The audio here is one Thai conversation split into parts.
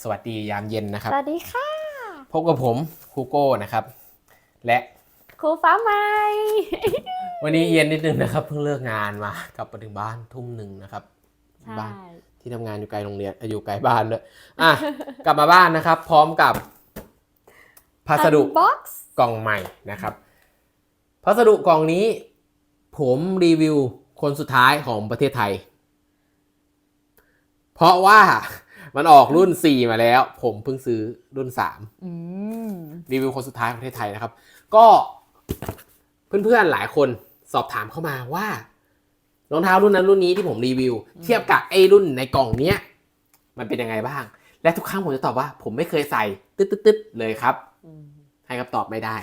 สวัสดียามเย็นนะครับ สวัสดีค่ะ พบกับผมครูโก้นะครับ และครูฟ้าใหม่ วันนี้เย็นนิดนึงนะครับ เพิ่งเลิกงานมากลับมาถึงบ้านทุ่มหนึ่งนะครับใช่บ้านที่ทำงานอยู่ไกลโรงเรียนเอ่ออยู่ไกลบ้านด้วยอะกลับมาบ้านนะครับ พร้อมกับพัสดุบ็อกซ์กล่องใหม่นะครับ พัสดุกล่องนี้ ผมรีวิวคนสุดท้ายของประเทศไทยเพ ราะว่ามันออกรุ่น 4 มาแล้ว ผมเพิ่งซื้อรุ่น3อืมรีวิวคนสุดท้ายของประเทศไทยนะครับ ก็เพื่อนๆหลายคนสอบถามเข้ามาว่ารองเท้ารุ่นนั้นรุ่นนี้ที่ผมรีวิว เทียบกับไอ้รุ่นในกล่องเนี้ยมันเป็นยังไงบ้าง และทุกครั้งผมจะตอบว่า ผมไม่เคยใส่ตึ๊ดๆๆเลยครับอืมให้คำตอบไม่ได้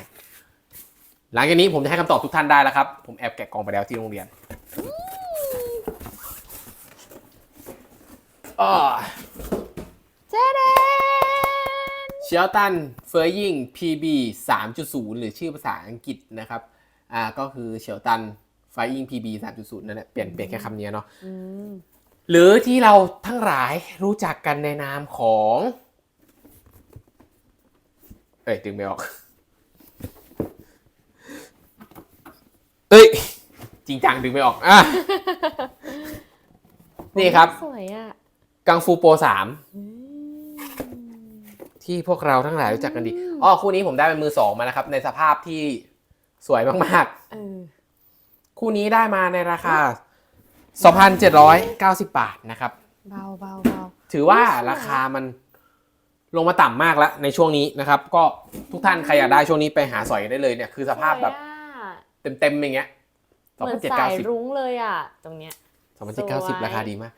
หลังจากนี้ผมจะให้คำตอบทุกท่านได้แล้วครับ ผมแอบแกะกล่องไปแล้วที่โรงเรียน อ้อเจ๊เดนเชลตันเฟอร์ยิง PB 3.0 หรือชื่อภาษาอังกฤษนะครับอ่าก็คือเชลตันไฟยิง PB 3.0 นั่นแหละเปลี่ยนเปลี่ยนแค่คำนี้เนาะอืมหรือที่เราทั้งหลายรู้จักกันในนามของ เอ้ยดึงไม่ออก เอ้ย จริงจังดึงไม่ออกอะ นี่ครับ สวยอะ กังฟูโปรสามอืมที่พวกเราทั้งหลายรู้จักกันดีอ้อคู่นี้ผมได้เป็นมือสองมานะครับ ในสภาพที่สวยมากเออๆคู่นี้ได้มาในราคา 2,790 บาทนะครับเบาเบาเบาถือว่าสวยราคามันลงมาต่ำมากแล้วในช่วงนี้นะครับ ก็ทุกท่านใครอยากได้ช่วงนี้ไปหาสอยได้เลยเนี่ยคือสภาพแบบสวยอะเต็มๆอย่างเงี้ยเหมือนสาย2,790รุ้งเลยอะ ตรงเนี้ยสวย2,790ราคาดีมาก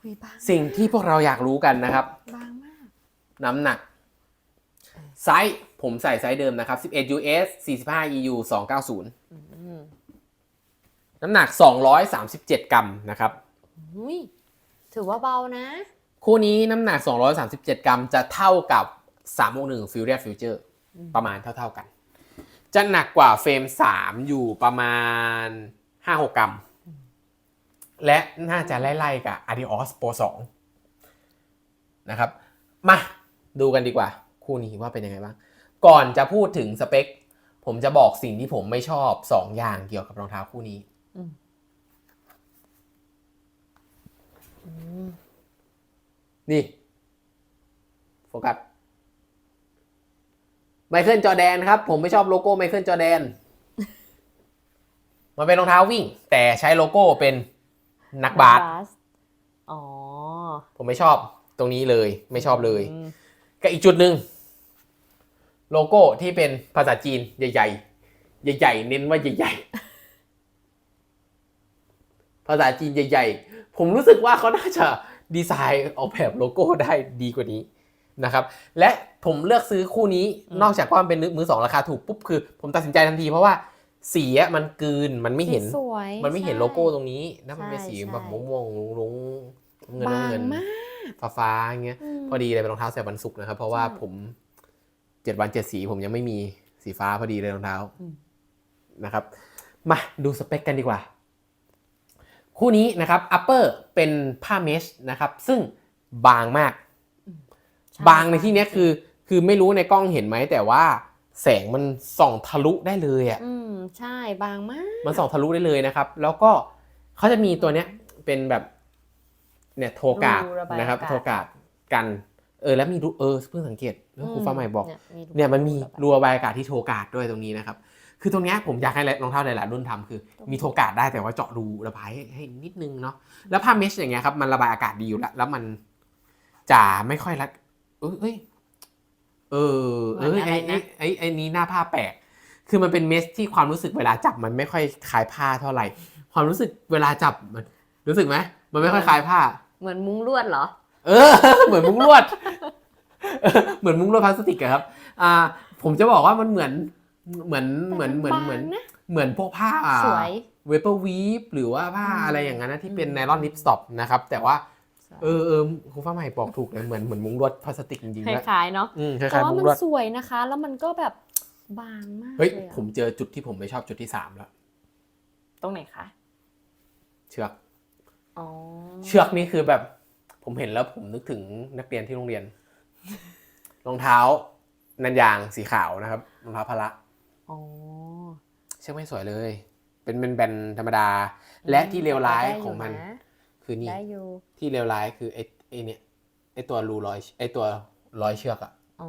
หุยบางสิ่งที่พวกเราอยากรู้กันนะครับ บางมาก น้ำหนัก ไซส์ผมใส่ไซส์เดิมนะครับ 11 US 45 EU 290อืมน้ำหนัก 237 กรัมนะครับหุยถือว่าเบานะ คู่นี้น้ำหนัก 237 กรัมจะเท่ากับ 361 Fury Future อืมประมาณเท่าๆกัน จะหนักกว่าเฟรม 3 อยู่ประมาณ 5-6 กรัม และน่าจะไล่ๆกับ Adios Pro 2 นะครับ มาดูกันดีกว่า คู่นี้ว่าเป็นยังไงบ้าง ก่อนจะพูดถึงสเปค ผมจะบอกสิ่งที่ผมไม่ชอบ2อย่างเกี่ยวกับรองเท้าคู่นี้อืมอืมนี่โฟกัสไมเคิลจอแดนครับ ผมไม่ชอบโลโก้ไมเคิลจอแดน มันเป็นรองเท้าวิ่ง แต่ใช้โลโก้เป็น นักบาสสอ๋อ ผมไม่ชอบตรงนี้เลย ไม่ชอบเลยอืมกับอีกจุดหนึ่งโลโก้ที่เป็นภาษาจีนใหญ่ ๆ ใหญ่ ๆ เน้นว่าใหญ่ ๆ ภาษาจีนใหญ่ ๆ ผมรู้สึกว่าเขาน่าจะดีไซน์ออกแบบโลโก้ได้ดีกว่านี้นะครับ และผมเลือกซื้อคู่นี้นอกจากว่ามันเป็นมือสองราคาถูกปุ๊บคือ ผมตัดสินใจทันทีเพราะว่า สีอะมันกลืนมันไม่เห็นสีสวยมันไม่เห็นใช่โลโก้ตรงนี้นะมันเป็นใช่สีใช่แบบม่วงๆรุ้งๆเงินบางเงินมากฟ้าๆอย่างเงี้ยมพอดีเลยเป็นรองเท้าใส่วันศุกร์นะครับ เพราะว่าใช่ผมเจ็ดวันเจ็ดสีผมยังไม่มีสีฟ้าพอดีเลยรองเท้าอืมนะครับ มาดูสเปคกันดีกว่า คู่นี้นะครับ upper เป็นผ้าเมชนะครับ ซึ่งบางมากช่บางในที่เนี้ยคือ คือไม่รู้ในกล้องเห็นไหมแต่ว่า แสงมันส่องทะลุได้เลยอะ่ะอืมใช่บางมาก มันส่องทะลุได้เลยนะครับ แล้วก็เขาจะมีตัวเนี้ยเป็นแบบเนี่ยโทกาดรูระบายนะครับอากาศ โทกาดกัน เออแล้วมีรูเออเพิ่งสังเกตแล้วครูฟ้าใหม่บอก เนี่ยมีเนี่ยมันมีรูระบายรัวบายอากาศที่โทกาดด้วยตรงนี้นะครับ คือตรงเนี้ยผมอยากให้รองเท้าหลายๆรุ่นทำคือ มีโทกาดได้แต่ว่าเจาะรูระบายให้ให้นิดนึงเนาะ แล้วผ้าเมชอย่างเงี้ยครับมันระบายอากาศดีอยู่แล้วแล้วมันจะไม่ค่อยรัดเอยเอ้ย เออเออไอ้ไอ้ไอ้ไอ้นี้หน้าผ้าแปลกคือมันเป็นเมชที่ความรู้สึกเวลาจับมันไม่ค่อยคล้ายผ้าเท่าไหร่ ความรู้สึกเวลาจับมันรู้สึกไหมมันไม่ค่อยคล้ายผ้า เหมือนมุ้งลวดเหรอ เออ เหมือนมุ้งลวดเออเหมือนมุ้งลวดพลาสติกอะครับ อ่า ผมจะบอกว่ามันเหมือนเหมือนเหมือนเหมือนเหมือนบางนะเหมือนพวกผ้าสวยเวเปอร์วีฟหรือว่าผ้าอืมอะไรอย่างนั้นนะที่เป็นอืมไนลอนลิปสต็อปนะครับ แต่ว่าสวย เออเออครูฟ้าใหม่บอกถูกเลยเหมือนเหมือนมุ้งลวดพลาสติกจริงๆคนะล้ายๆเนาะอืมคแต่ล้ายๆว่ามุ้มังนลวดสวยนะคะ แล้วมันก็แบบบางมากเฮ้ย ลอะผมเจอจุดที่ผมไม่ชอบจุดที่สามแล้วตรงไหนคะเชือก อ๋อเชือกนี่คือแบบ ผมเห็นแล้วผมนึกถึงนักเรียนที่โรงเรียน รองเท้านันยางสีขาวนะครับรองเท้าพละ อ๋อ เชื่อไม่สวยเลย เป็นเป็นแบนๆธรรมดา และที่เลวร้ายของมันได้คืออยู่ นี่นะได้อยู่ ที่เลวร้ายคือไอ้ไอ้เนี่ยไอ้ตัวรูร้อยไอ้ตัวร้อยเชือกอะอ๋อ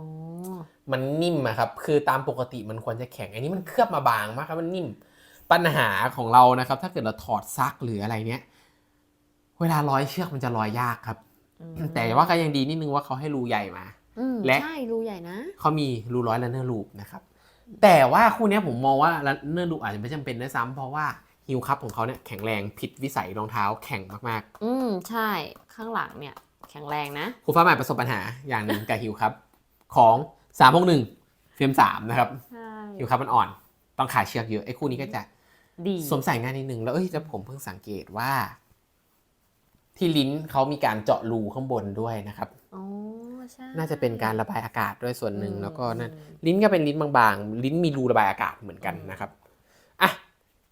มันนิ่มอะครับ คือตามปกติมันควรจะแข็ง อันนี้มันเคลือบมาบางมากครับ มันนิ่ม ปัญหาของเรานะครับ ถ้าเกิดเราถอดซักหรืออะไรเนี้ย เวลาร้อยเชือกมันจะร้อยยากครับ อืมแต่ว่าก็ยังดีนิดนึงว่าเขาให้รูใหญ่มา อืมและ ใช่รูใหญ่นะ เขามีรูร้อยและเนื้อรูปนะครับ แต่ว่าคู่เนี้ยผมมองว่าเนื้อรูปอาจจะไม่จำเป็นด้วยซ้ำเพราะว่า ฮิลคัพของเขาเนี่ยแข็งแรงผิดวิสัยรองเท้าแข็งมากอืมใช่ข้างหลังเนี่ยแข็งแรงนะๆครูฟ้าใหม่ประสบปัญหาอย่างหนึ่งกับฮิลคัพของ361เฟรม3นะครับใช่ฮิลคัพมันอ่อนต้องขายเชือกเยอะไอ้คู่นี้ก็จะ ดีสวมใส่ง่ายนิดนึงแล้วเอ้ยแล้วผมเพิ่งสังเกตว่า ที่ลิ้นเขามีการเจาะรูข้างบนด้วยนะครับ อ๋อใช่น่าจะเป็นการระบายอากาศด้วยส่วนหนึ่งอืมแล้วก็นั่นอืม ลิ้นก็เป็นลิ้นบางๆ ลิ้นมีรูระบายอากาศเหมือนกันนะครับอะ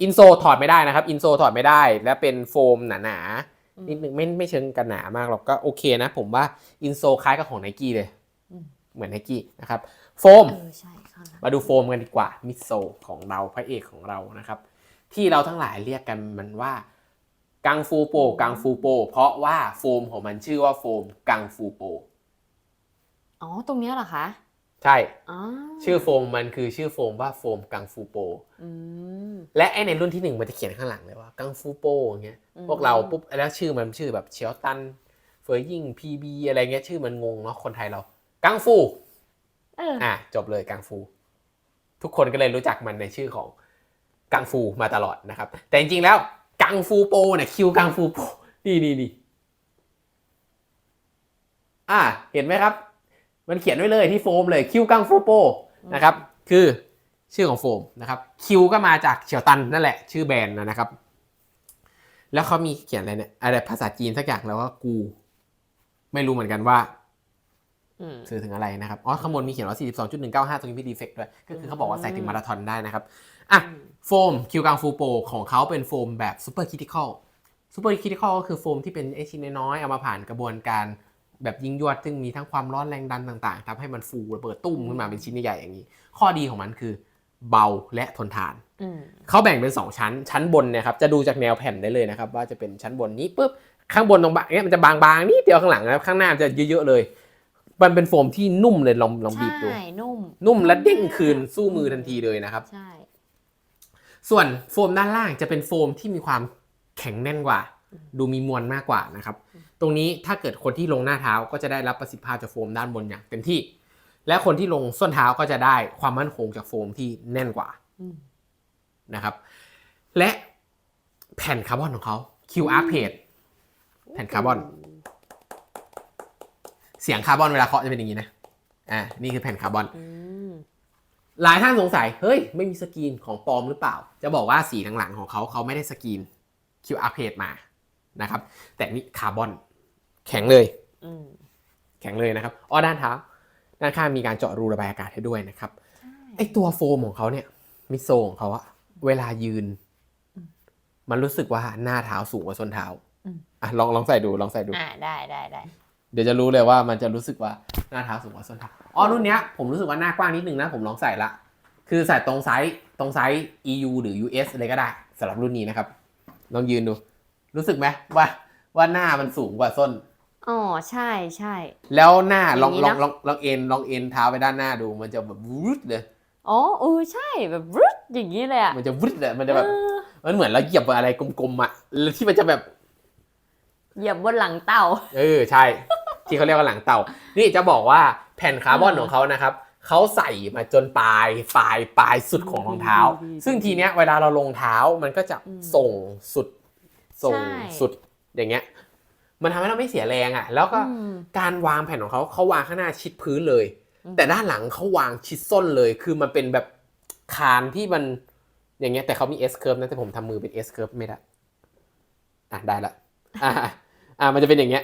อินโซถอดไม่ได้นะครับ อินโซถอดไม่ได้ และเป็นโฟมหนาๆนิดนึงไม่ไม่เชิงกันหนามากหรอกก็โอเคนะ ผมว่าอินโซคล้ายกับของไนกี้เลยอืมเหมือนไนกี้นะครับโฟมเออใช่ข้างหลังมาดูโฟมกันดีกว่ามิโซของเราพระเอกของเรานะครับ ที่เราทั้งหลายเรียกกันมันว่ากังฟูโปกังฟูโป เพราะว่าโฟมของมันชื่อว่าโฟมกังฟูโปอ๋อตรงเนี้ยเหรอคะ ใช่อ๋อชื่อโฟมมันคือชื่อโฟมว่าโฟมกังฟูโปอืมและไอในรุ่นที่หนึ่งมันจะเขียนข้างหลังเลยว่ากังฟูโปอย่างเงี้ยอืมพวกเราปุ๊บแล้วชื่อมันชื่อแบบเชียวตันเฟอร์ยิงพีบีอะไรเงี้ยชื่อมันงงเนาะคนไทยเรากังฟูเอออะจบเลยกังฟู ทุกคนก็เลยรู้จักมันในชื่อของกังฟูมาตลอดนะครับ แต่จริงๆแล้วกังฟูโปเนี่ยคิวกังฟูโปนี่นี่นี่อะเห็นไหมครับ มันเขียนไว้เลยที่โฟมเลยคิวกังฟูโปนะครับคือชื่อของโฟมนะครับคิวก็มาจากเฉียวตันนั่นแหละ ชื่อแบรนด์นะครับ แล้วเขามีเขียนอะไรเนี่ยอะไรภาษาจีนสักอย่างแล้วว่ากู ไม่รู้เหมือนกันว่าอืมสื่อถึงอะไรนะครับอ๋อข้างบนมีเขียนว่า 42.195 ตรงนี้มีดีเฟกต์ด้วย ก็คือเขาบอกว่าใส่ถึงมาราธอนได้นะครับอะโฟมคิวกังฟูโปของเขาเป็นโฟมแบบซูเปอร์คิติคอลซูเปอร์คิติคอลก็คือโฟมที่เป็นไอชิ้นน้อยๆเอามาผ่านกระบวนการ แบบยิงยวดซึ่งมีทั้งความร้อนแรงดันต่างๆทำให้มันฟูระเบิดตุ้มขึ้นมาเป็นชิ้นใหญ่ๆอย่างนี้ ข้อดีของมันคือเบาและทนทานอืมเขาแบ่งเป็น 2 ชั้น ชั้นบนเนี่ยครับจะดูจากแนวแผ่นได้เลยนะครับ ว่าจะเป็นชั้นบนนี้ปุ๊บข้างบนตรงบะเนี่ยมันจะบางๆนิดเดียวข้างหลังนะครับข้างหน้ามันจะเยอะๆเลย มันเป็นโฟมที่นุ่มเลยลองลองบีบดูใช่นุ่มนุ่มและเด้งคืนสู้มือทันทีเลยนะครับใช่ส่วนโฟมด้านล่างจะเป็นโฟมที่มีความแข็งแน่นกว่า ดูมีมวลมากกว่านะครับ ตรงนี้ถ้าเกิดคนที่ลงหน้าเท้าก็จะได้รับประสิทธิภาพจากโฟมด้านบนอย่างเต็มที่ และคนที่ลงส้นเท้าก็จะได้ความมั่นคงจากโฟมที่แน่นกว่าอืมนะครับ และแผ่นคาร์บอนของเขา QR plate แผ่นคาร์บอน เสียงคาร์บอนเวลาเคาะจะเป็นอย่างนี้นะ อ่า นี่คือแผ่นคาร์บอนอืมหลายท่านสงสัย เฮ้ย ไม่มีสกรีนของปลอมหรือเปล่า จะบอกว่าสีหลังๆของเขาเขาไม่ได้สกรีน QR plate มา นะครับ แต่นี่คาร์บอนแข็งเลยอืมแข็งเลยนะครับอ้อด้านเท้าด้านข้างมีการเจาะรูระบายอากาศให้ด้วยนะครับใช่ไอตัวโฟมของเขาเนี่ยมิโซของเขาอะเวลายืน มันรู้สึกว่าหน้าเท้าสูงกว่าส้นเท้าอืมอะลองลองใส่ดูลองใส่ดูอ่าได้ได้ได้เดี๋ยวจะรู้เลยว่ามันจะรู้สึกว่าหน้าเท้าสูงกว่าส้นเท้าอ๋อรุ่นเนี้ยผมรู้สึกว่าหน้ากว้างนิดนึงนะผมลองใส่ละคือใส่ตรงไซส์ตรงไซส์ EU หรือ US อะไรก็ได้สำหรับรุ่นนี้นะครับ ลองยืนดู รู้สึกไหมว่าว่าหน้ามันสูงกว่าส้น อ๋อใช่ใช่ แล้วหน้าลองอย่างนี้ลองนะ ลองลองเอ็นลองเอ็นเท้าไปด้านหน้าดู มันจะแบบวึดเลยอ๋อเออใช่แบบรึดอย่างนี้เลยอะมันจะวึดเลยมันจะแบบเออมันเหมือนเราเหยียบอะไรกลมๆอะแล้วที่มันจะแบบ เหยียบบนหลังเต่า เออใช่ ที่เขาเรียกว่าหลังเต่า นี่จะบอกว่าแผ่นคาร์บอนเออของเขานะครับเขาใส่มาจนปลายปลายปลายสุดของรองเท้า ดีดีดีซึ่งทีเนี้ยเวลาเราลงเท้ามันก็จะอืม ส่งสุด ส่งใช่สุดอย่างเงี้ย มันทำให้เราไม่เสียแรงอะ แล้วก็อืมการวางแผ่นของเขาเขาวางข้างหน้าชิดพื้นเลยอืมแต่ด้านหลังเขาวางชิดส้นเลย คือมันเป็นแบบคานที่มันอย่างเงี้ยแต่เขามี S curve นะแต่ผมทำมือเป็น S curve ไม่ได้อะได้ละอะอะมันจะเป็นอย่างเงี้ย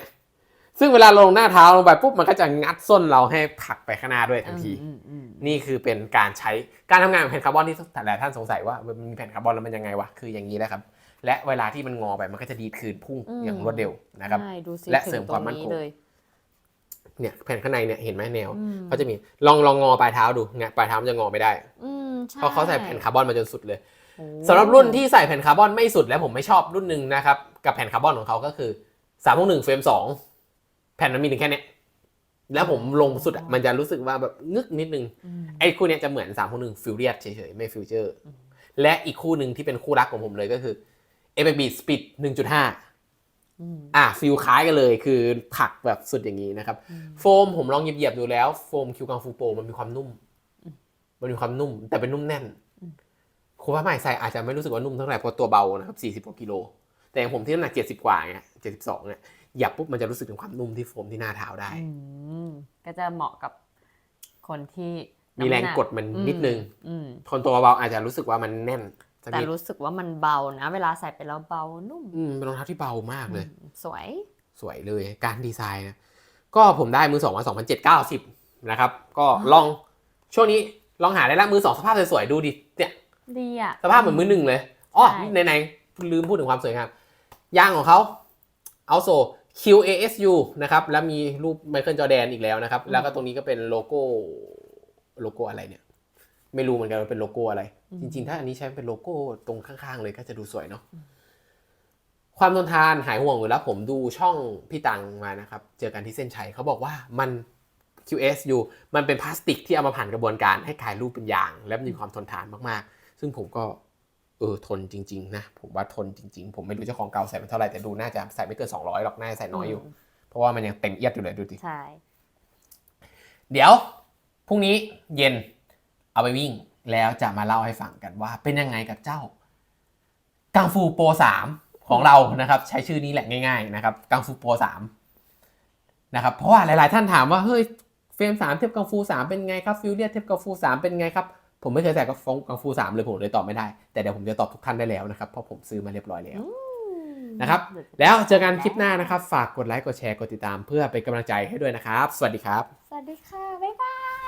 ซึ่งเวลาลงหน้าเท้าลงไปปุ๊บมันก็จะงัดส้นเราให้ผลักไปข้างหน้าด้วยทันทีอืมอืมอืมนี่คือเป็นการใช้การทำงานของแผ่นคาร์บอนที่หลายท่านสงสัยว่ามันมีแผ่นคาร์บอนแล้วมันยังไงวะคืออย่างนี้แหละครับ และเวลาที่มันงอไปมันก็จะดีดคืนพุ่งอืมอย่างรวดเร็วนะครับใช่ดูสิและถึงเสริมความมั่นคงตรเลยเนี่ยแผ่นข้างในเนี่ยเห็นไหมแนวอืมเขาจะมีลองลองงอปลายเท้าดูเนี่ยปลายเท้ามันจะงอไม่ได้อืมใช่เพราะเขาใส่แผ่นคาร์บอนมาจนสุดเลยโอ้สำหรับรุ่นที่ใส่แผ่นคาร์บอนไม่สุดและผมไม่ชอบรุ่นหนึ่งนะครับกับแผ่นคาร์บอนของเขาก็คือ3 6 1เฟรม2แผ่นมันมีถึงแค่เนี้ยแล้วผมลงสุดอะมันจะรู้สึกว่าแบบงึกนิดนึงอืมไอ้คู่เนี้ยจะเหมือน3 6 1ฟิวเรียเฉยๆไม่ฟิวเจอร์ และอีกคู่หนึ่งที่เป็นคู่รักของผมเลยก็คือ a p b Speed 1.5อืมอะฟิลคล้ายกันเลยคือถักแบบสุดอย่างนี้นะครับอืมโฟมผมลองเหยียบๆดูแล้ว โฟมคิวกังฟูโปมันมีความนุ่ม มันมีความนุ่ม แต่เป็นนุ่มแน่นอืมคุณว่าใหม่ใส่อาจจะไม่รู้สึกว่านุ่มเท่าไหร่เพราะตัวเบานะครับ40กว่ากิโล แต่อย่างผมที่น้ำหนัก 70 กว่าเนี่ย72เนี่ยเหยับปุ๊บมันจะรู้สึกถึงความนุ่มที่โฟมที่หน้าเท้าได้อืมก็จะเหมาะกับคนที่มีแรงน้ำหนักดมันนิดนึงอืมคนตัวเบาๆอาจจะรู้สึกว่ามันแน่นสัก แต่นิดรู้สึกว่ามันเบานะ เวลาใส่ไปแล้วเบานุ่มอืมเป็นรองเท้าที่เบามากเลยอืมสวย สวยเลยการดีไซน์นะก็ผมได้มือสองมา2,790นะครับ ก็ลองช่วงนี้ลองหาได้ละมือสองสภาพสวยๆดูดิเนี่ยดีอะสภาพเหมือนมือหนึ่งเลยอ๋อใช่ไหนๆลืมพูดถึงความสวยงามยางของเขาเอาโซ QASU นะครับ แล้วมีรูปไมเคิลจอแดนอีกแล้วนะครับ แล้วก็ตรงนี้ก็เป็นโลโก้โลโก้อะไรเนี่ย ไม่รู้เหมือนกันว่าเป็นโลโก้อะไร จริง ๆ ถ้าอันนี้ใช้เป็นโลโก้ตรงข้างๆ เลยก็จะดูสวยเนาะความทนทานหายห่วงอยู่แล้วผมดูช่องพี่ตังมานะครับ เจอกันที่เส้นชัยเขาบอกว่ามัน QSU มันเป็นพลาสติกที่เอามาผ่านกระบวนการให้กลายรูปเป็นยาง และมีความทนทานมากๆ ซึ่งผมก็เออทนจริง ๆ นะ ผมว่าทนจริง ๆ ผมไม่รู้เจ้าของเก่าใส่เป็นเท่าไหร่แต่ดูน่าจะใส่ไม่เกิน 200 หรอกน่าจะใส่น้อยอยู่มเพราะว่ามันยังเต็มเอียดอยู่เลยดูดิใช่เดี๋ยวพรุ่งนี้เย็น เอาไปวิ่งแล้วจะมาเล่าให้ฟังกันว่า เป็นยังไงกับเจ้า กังฟูโป3ของเรานะครับ ใช้ชื่อนี้แหละง่าย ๆ นะครับ กังฟูโป3นะครับเพราะว่าหลายๆ ท่านถามว่าเฮ้ยเฟรม3เทียบกังฟู3เป็นไงครับฟิวเรียเทียบกังฟู3เป็นไงครับผมไม่เคยใส่กับฟงกังฟู3เลยผมเลยตอบไม่ได้ แต่เดี๋ยวผมจะตอบทุกท่านได้แล้วนะครับ เพราะผมซื้อมาเรียบร้อยแล้วนะครับ แล้วเจอกันคลิปหน้านะครับ ฝากกดไลค์กดแชร์กดติดตามเพื่อเป็นกำลังใจให้ด้วยนะครับ สวัสดีครับ สวัสดีค่ะ บ๊ายบาย